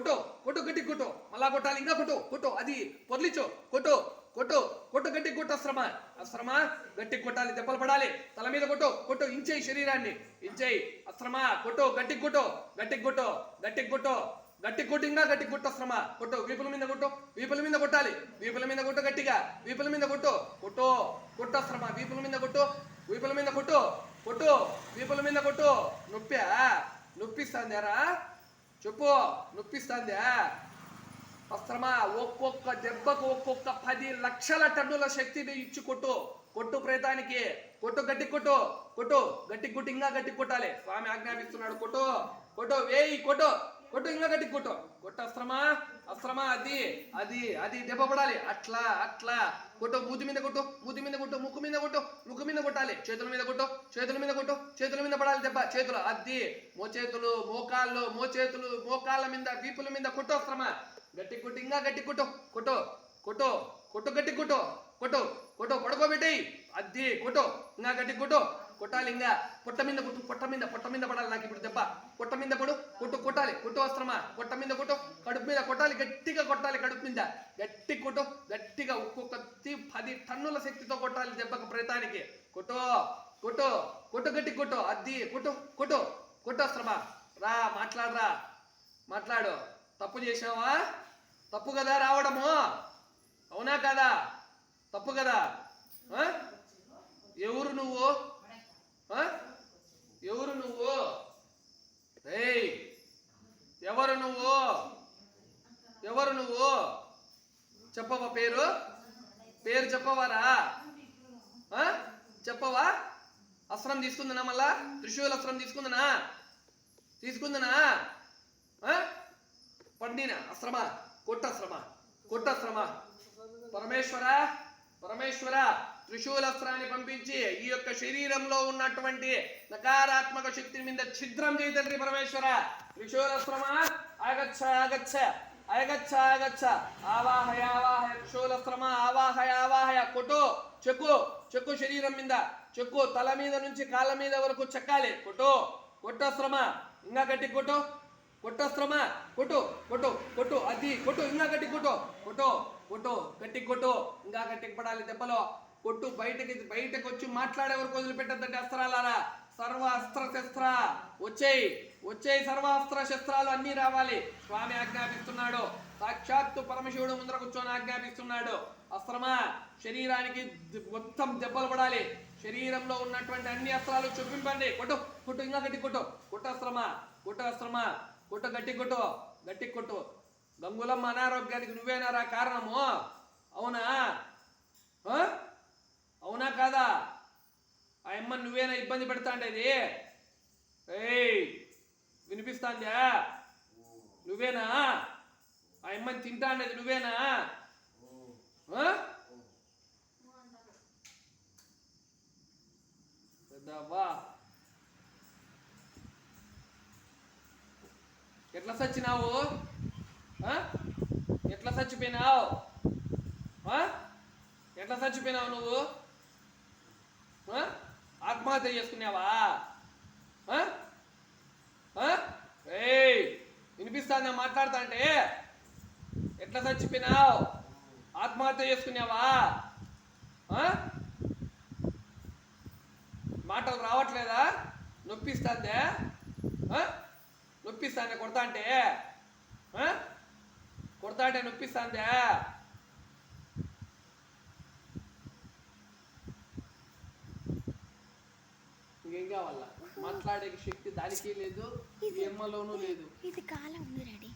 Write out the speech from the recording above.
కొట్టు కొట్టు గట్టి కొట్టు. మళ్ళా కొట్టాలి ఇంకా కొట్టు కొట్టు. అది పొర్లిచు కొట్టు కొట్టు కొట్టు గట్టి కొట్టు అశ్రమ. అశ్రమ గట్టి కొట్టాలి దెబ్బలు పడాలి. తల మీద కొట్టు కొట్టు ఇంచేయి శరీరాన్ని. ఇంచేయి అశ్రమ కొట్టు గట్టి కొట్టు గట్టి కొట్టు గట్టి కొట్టు గట్టి కొట్టు ఇంకా గట్టి కొట్టు అశ్రమ. కొట్టు వీపుల మీద కొట్టు వీపుల మీద కొట్టాలి. వీపుల మీద కొట్టు గట్టిగా వీపుల మీద కొట్టు కొట్టు కొట్టు అశ్రమ. వీపుల మీద కొట్టు వీపుల మీద కొట్టు కొట్టు వీపుల మీద కొట్టు. నొప్పా? నొప్పిస్తాందారా చెప్పు నొప్పిస్తాందా. వస్త్రమా ఒక్కొక్క దెబ్బకు ఒక్కొక్క పది లక్షల టన్నుల శక్తిని ఇచ్చి కొట్టు. కొట్టు ప్రేతానికి కొట్టు గట్టి కొట్టు. కొట్టు గట్టి కొట్టు ఇంకా గట్టి కొట్టాలి. స్వామి ఆజ్ఞాపిస్తున్నాడు కొట్టు. కొట్టు వేయి కొట్టు. కొట్టు ఇంకా గట్టి కొట్టు. కొట్టు అస్త్రమా? అస్త్రమా? అది అది అది దెబ్బ పడాలి. అట్లా అట్లా. కొట్టు మూతి మీద కొట్టు మూతి మీద కొట్టు ముక్కు మీద కొట్టు ముక్కు మీద కొట్టాలి. చేతుల మీద కొట్టు చేతుల మీద కొట్టు చేతుల మీద పడాలి దెబ్బ. చేతులు అది. మోచేతులు మోకాళ్ళు మోచేతులు మోకాళ్ళ మీద వీపుల మీద కొట్టు అస్త్రమా? గట్టి కొట్టు ఇంకా గట్టి కొట్టు. కొట్టు కొట్టు కొట్టు గట్టి కొట్టు. కొట్టు కొట్టు పడుకోబెట్టి అద్ది కొట్టు ఇంకా గట్టి కొట్టు. కొట్టాలి ఇంకా. పొట్ట మీద కొట్టు పొట్ట మీద పొట్ట మీద పడాలి నాకు ఇప్పుడు దెబ్బ పొట్ట మీద కొడు కొట్టు కొట్టాలి కుట్టు వస్త్రమా? పొట్ట మీద కొట్టు. కడుపు మీద కొట్టాలి గట్టిగా కొట్టాలి కడుపు మీద. గట్టి కొట్టు గట్టిగా ఒక్కొక్క పది టన్నుల శక్తితో కొట్టాలి దెబ్బకు ప్రయత్నానికి. కొట్టు కొట్టు కొట్టు గట్టి కొట్టు. అద్ది కొట్టు కొట్టు కొట్టు వస్త్రమా? రా మాట్లాడరా. మాట్లాడు. తప్పు చేసావా తప్పు కదా రావడము? అవునా కదా? తప్పు కదా ఆ? ఎవరు నువ్వు ఆ? ఎవరు నువ్వు ఏయ్ ఎవరు నువ్వు? ఎవరు నువ్వు? చెప్పవా పేరు? పేరు చెప్పవారా? ఆ? చెప్పవా? అస్త్రం తీసుకుందనా మళ్ళా? త్రిశూల అస్త్రం తీసుకుందనా? తీసుకుందనా? ఆ? పండిన? అశ్రమ కొట్టశ్రమ కొట్టశ్రమ పరమేశ్వర? పరమేశ్వర? త్రిశూలస్త్రాన్ని పంపించి ఈ యొక్క శరీరంలో ఉన్నటువంటి నకారాత్మక శక్తి మీద ఛిద్రం చేయి పరమేశ్వర. త్రిశూలస్త్రమా ఆగచ్చ ఆగచ్చ ఆగచ్చ ఆగచ్చ. ఆవాహయ ఆవాహయ త్రిశూలస్త్రమ ఆవాహయ ఆవాహయ. కొట్టు చెక్కు చెక్కు శరీరం మీద. చెక్కు తల మీద నుంచి కాళ్ళ మీద వరకు చెక్కాలి. కొట్టు కొట్టశ్రమ ఇంకా గట్టి కొట్టు కొట్టస్త్రమ కొట్టు కొట్టు కొట్టు అది కొట్టు ఇంకా గట్టి కొట్టు కొట్టు కొట్టు గట్టి కొట్టు. ఇంకా గట్టికి పడాలి దెబ్బలో. కొట్టు బయటకి బయటకు వచ్చి మాట్లాడే వరకు వదిలిపెట్టద్దంటే అస్త్రాలారా. సర్వ అస్త్ర శస్త్ర. వచ్చేయి వచ్చేయి సర్వ అస్త్ర శస్త్రాలు అన్నీ రావాలి. స్వామి ఆజ్ఞాపిస్తున్నాడు. సాక్షాత్తు పరమశివుడు ముందర కూర్చొని ఆజ్ఞాపిస్తున్నాడు. అస్త్రమా? శరీరానికి మొత్తం దెబ్బలు పడాలి. శరీరంలో ఉన్నటువంటి అన్ని అస్త్రాలు చూపింపండి. కొట్టు కొట్టు ఇంకా గట్టి కొట్టు. కొట్టు అస్త్రమా? కొట్టు అస్త్రమా? కొట్టు గట్టి కొట్టు. గట్టి కొట్టు. గంగులమ్మ అనారోగ్యానికి నువ్వేనారా కారణము అవునా ఆ? అవునా కాదా ఆ అమ్మ నువ్వేనా ఇబ్బంది ఏయ్ వినిపిస్తాందా? నువ్వేనా? ఆ అమ్మని తింటాండేది నువ్వేనా? పెద్దవ్వా? ఎట్లా చచ్చినావు ఆ? ఎట్లా చచ్చిపోయినావు ఎట్లా చచ్చిపోయినావు నువ్వు? ఆ? ఆత్మహత్య చేసుకున్నావా? ఆ? ఏయ్ వినిపిస్తాందా మాట్లాడుతా అంటే ఎట్లా చచ్చిపోయినావు? ఆత్మహత్య చేసుకున్నావా? ఆ? మాటలు రావట్లేదా? నొప్పిస్తాందే? ఆ? కొడతా అంటే కొడతా అంటే నొప్పిస్తాందే? కావాలా? మాట్లాడే శక్తి దానికి లేదు ఈ అమ్మలోనూ లేదు. ఇది కాలం ఉంది రెడీ